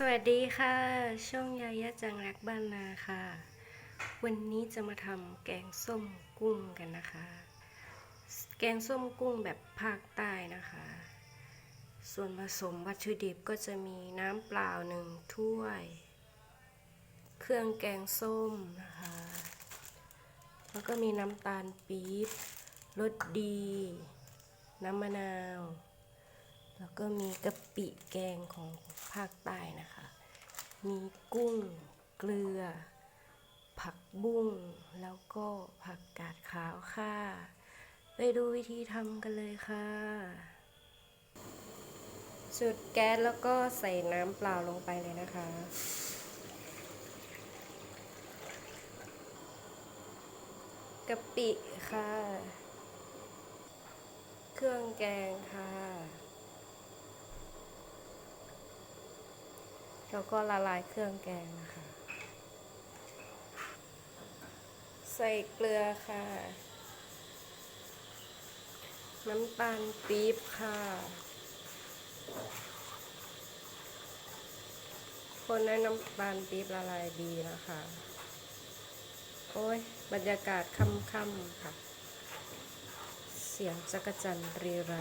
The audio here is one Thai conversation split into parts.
สวัสดีค่ะ ช่องยายาจังรักบ้านนาค่ะ วันนี้จะมาทำแกงส้มกุ้งกันนะคะ แกงส้มกุ้งแบบภาคใต้นะคะ ส่วนผสมวัตถุดิบก็จะมีน้ำเปล่าหนึ่งถ้วย เครื่องแกงส้มนะคะ แล้วก็มีน้ำตาลปี๊บรสดี น้ำมะนาว แล้วก็มีกะปิแกงของภาคใต้นะคะ มีกุ้ง เกลือ ผักบุ้ง แล้วก็ผักกาดขาวค่ะ ไปดูวิธีทำกันเลยค่ะ จุดแก๊สแล้วก็ใส่น้ำเปล่าลงไปเลยนะคะกะปิค่ะ เครื่องแกงค่ะ แล้วก็ละลายเครื่องแกงนะคะ ใส่เกลือค่ะ น้ำตาลปี๊บค่ะ คนให้น้ำตาลปี๊บละลายดีนะคะ โอ้ย บรรยากาศค่ำๆค่ะ เสียงจักรจันทร์รีไร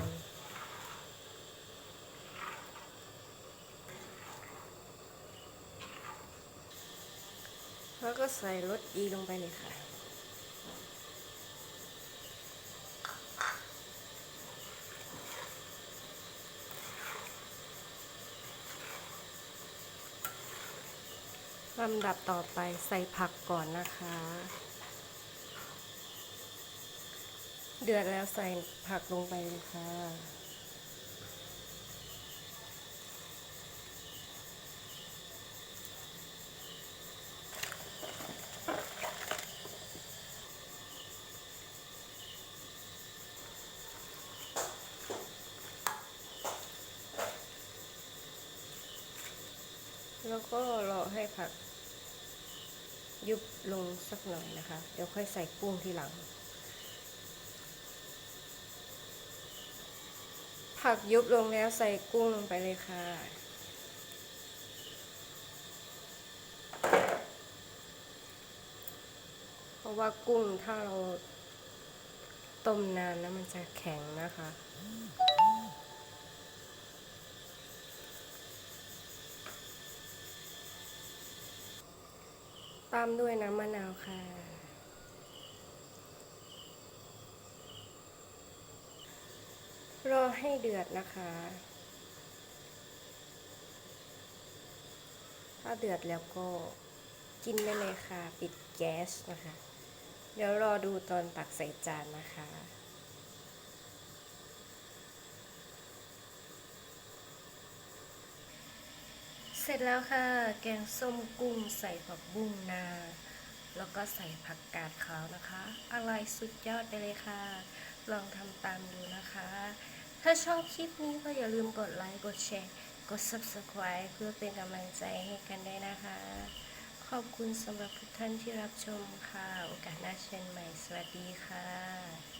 แล้วก็ใส่รสดีลงไปเลยค่ะ ลำดับต่อไปใส่ผักก่อนนะคะ เดือดแล้วใส่ผักลงไปเลยค่ะ แล้วก็รอให้ผัก ยุบลงสักหน่อยนะคะ เดี๋ยวค่อยใส่กุ้งทีหลัง ผักยุบลงแล้วใส่กุ้งลงไปเลยค่ะเพราะว่ากุ้งถ้าเราต้มนานแล้วมันจะแข็งนะคะ ตามด้วยน้ำมะนาวค่ะ รอให้เดือดนะคะถ้าเดือดแล้วก็กินได้เลยค่ะ ปิดแก๊สนะคะ เดี๋ยวรอดูตอนตักใส่จานนะคะ เสร็จแล้วค่ะ แกงส้มกุ้งใส่ผักบุ้งนา แล้วก็ใส่ผักกาดขาวนะคะ อร่อยสุดยอดไปเลยค่ะ ลองทำตามดูนะคะ ถ้าชอบคลิปนี้ก็อย่าลืมกดไลค์กดแชร์ กด subscribe เพื่อเป็นกำลังใจให้กันได้วยนะคะ ขอบคุณสำหรับทุกท่านที่รับชมค่ะ โอกาสหน้าเช่นใหม่ สวัสดีค่ะ